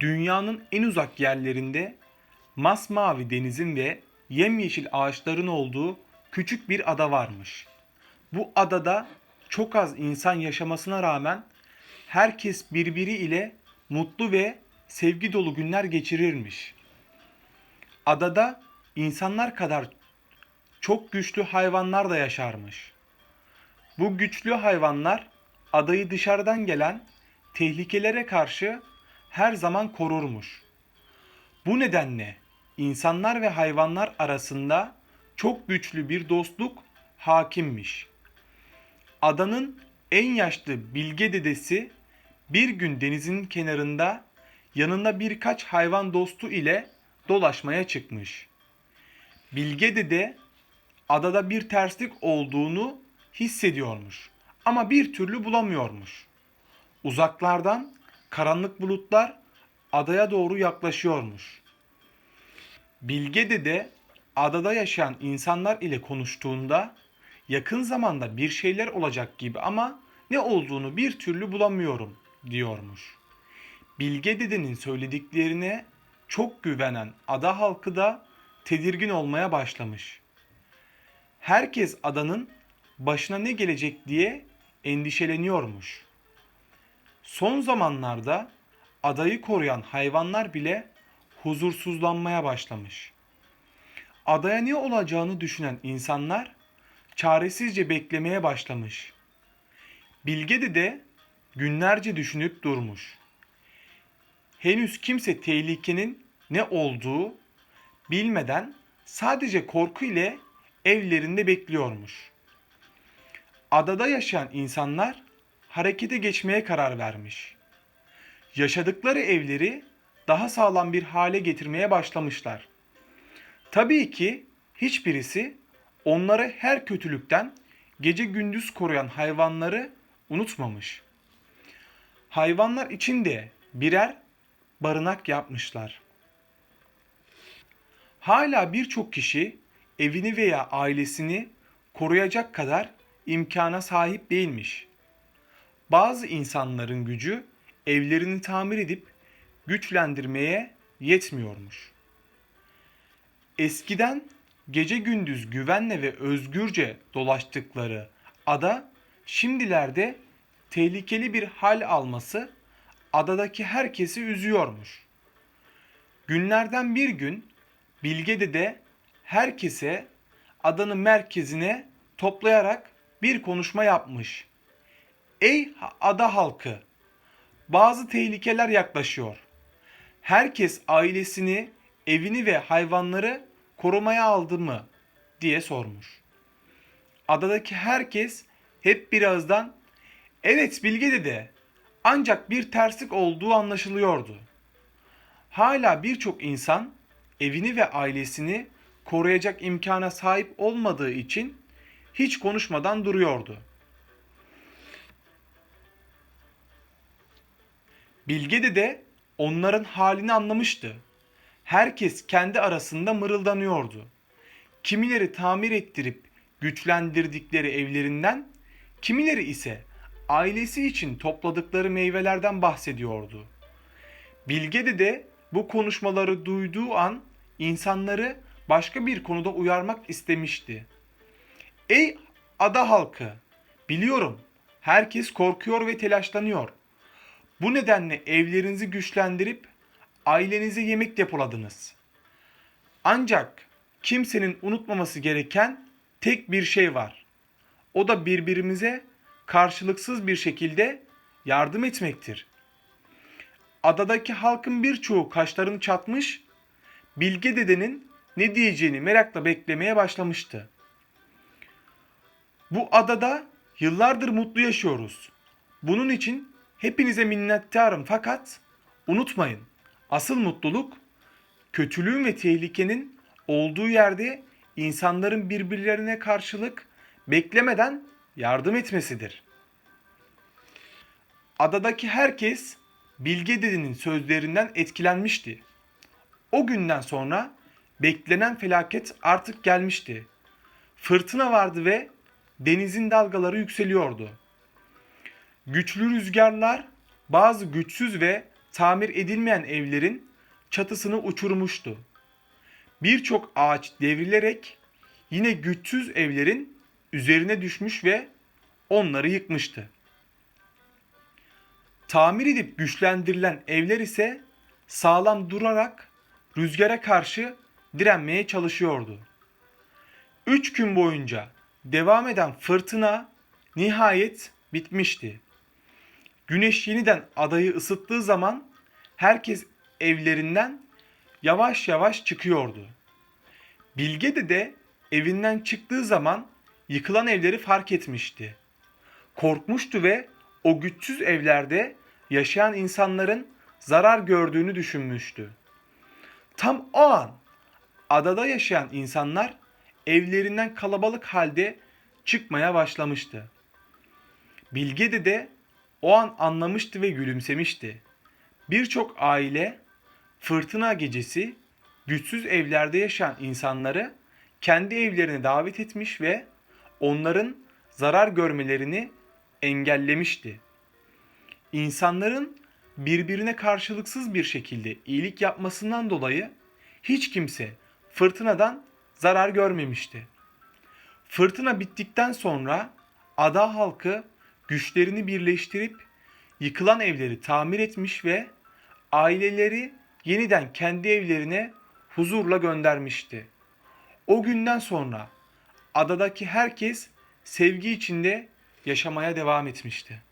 Dünyanın en uzak yerlerinde masmavi denizin ve yemyeşil ağaçların olduğu küçük bir ada varmış. Bu adada çok az insan yaşamasına rağmen herkes birbiri ile mutlu ve sevgi dolu günler geçirirmiş. Adada insanlar kadar çok güçlü hayvanlar da yaşarmış. Bu güçlü hayvanlar adayı dışarıdan gelen tehlikelere karşı her zaman korurmuş. Bu nedenle insanlar ve hayvanlar arasında çok güçlü bir dostluk hakimmiş. Adanın en yaşlı bilge dedesi bir gün denizin kenarında yanında birkaç hayvan dostu ile dolaşmaya çıkmış. Bilge dede adada bir terslik olduğunu hissediyormuş ama bir türlü bulamıyormuş. Uzaklardan karanlık bulutlar adaya doğru yaklaşıyormuş. Bilge dede adada yaşayan insanlar ile konuştuğunda yakın zamanda bir şeyler olacak gibi ama ne olduğunu bir türlü bulamıyorum diyormuş. Bilge dedenin söylediklerine çok güvenen ada halkı da tedirgin olmaya başlamış. Herkes adanın başına ne gelecek diye endişeleniyormuş. Son zamanlarda adayı koruyan hayvanlar bile huzursuzlanmaya başlamış. Adaya ne olacağını düşünen insanlar çaresizce beklemeye başlamış. Bilge de günlerce düşünüp durmuş. Henüz kimse tehlikenin ne olduğu bilmeden sadece korku ile evlerinde bekliyormuş. Adada yaşayan insanlar harekete geçmeye karar vermiş. Yaşadıkları evleri daha sağlam bir hale getirmeye başlamışlar. Tabii ki hiçbirisi onları her kötülükten gece gündüz koruyan hayvanları unutmamış. Hayvanlar için de birer barınak yapmışlar. Hala birçok kişi evini veya ailesini koruyacak kadar imkana sahip değilmiş. Bazı insanların gücü evlerini tamir edip güçlendirmeye yetmiyormuş. Eskiden gece gündüz güvenle ve özgürce dolaştıkları ada şimdilerde tehlikeli bir hal alması adadaki herkesi üzüyormuş. Günlerden bir gün Bilge Dede herkese adanın merkezine toplayarak bir konuşma yapmış. Ey ada halkı! Bazı tehlikeler yaklaşıyor. Herkes ailesini, evini ve hayvanları korumaya aldı mı diye sormuş. Adadaki herkes hep birazdan evet Bilge dede ancak bir terslik olduğu anlaşılıyordu. Hala birçok insan evini ve ailesini koruyacak imkana sahip olmadığı için hiç konuşmadan duruyordu. Bilge de de onların halini anlamıştı. Herkes kendi arasında mırıldanıyordu. Kimileri tamir ettirip güçlendirdikleri evlerinden, kimileri ise ailesi için topladıkları meyvelerden bahsediyordu. Bilge de de bu konuşmaları duyduğu an insanları başka bir konuda uyarmak istemişti. Ey ada halkı, biliyorum herkes korkuyor ve telaşlanıyor. Bu nedenle evlerinizi güçlendirip ailenize yemek depoladınız. Ancak kimsenin unutmaması gereken tek bir şey var. O da birbirimize karşılıksız bir şekilde yardım etmektir. Adadaki halkın birçoğu kaşlarını çatmış, Bilge dedenin ne diyeceğini merakla beklemeye başlamıştı. Bu adada yıllardır mutlu yaşıyoruz. Bunun için hepinize minnettarım fakat unutmayın asıl mutluluk kötülüğün ve tehlikenin olduğu yerde insanların birbirlerine karşılık beklemeden yardım etmesidir. Adadaki herkes Bilge Dede'nin sözlerinden etkilenmişti. O günden sonra beklenen felaket artık gelmişti. Fırtına vardı ve denizin dalgaları yükseliyordu. Güçlü rüzgarlar bazı güçsüz ve tamir edilmeyen evlerin çatısını uçurmuştu. Birçok ağaç devrilerek yine güçsüz evlerin üzerine düşmüş ve onları yıkmıştı. Tamir edip güçlendirilen evler ise sağlam durarak rüzgara karşı direnmeye çalışıyordu. Üç gün boyunca devam eden fırtına nihayet bitmişti. Güneş yeniden adayı ısıttığı zaman herkes evlerinden yavaş yavaş çıkıyordu. Bilge de de evinden çıktığı zaman yıkılan evleri fark etmişti. Korkmuştu ve o güçsüz evlerde yaşayan insanların zarar gördüğünü düşünmüştü. Tam o an adada yaşayan insanlar evlerinden kalabalık halde çıkmaya başlamıştı. Bilge de de o an anlamıştı ve gülümsemişti. Birçok aile fırtına gecesi güçsüz evlerde yaşayan insanları kendi evlerine davet etmiş ve onların zarar görmelerini engellemişti. İnsanların birbirine karşılıksız bir şekilde iyilik yapmasından dolayı hiç kimse fırtınadan zarar görmemişti. Fırtına bittikten sonra ada halkı güçlerini birleştirip yıkılan evleri tamir etmiş ve aileleri yeniden kendi evlerine huzurla göndermişti. O günden sonra adadaki herkes sevgi içinde yaşamaya devam etmişti.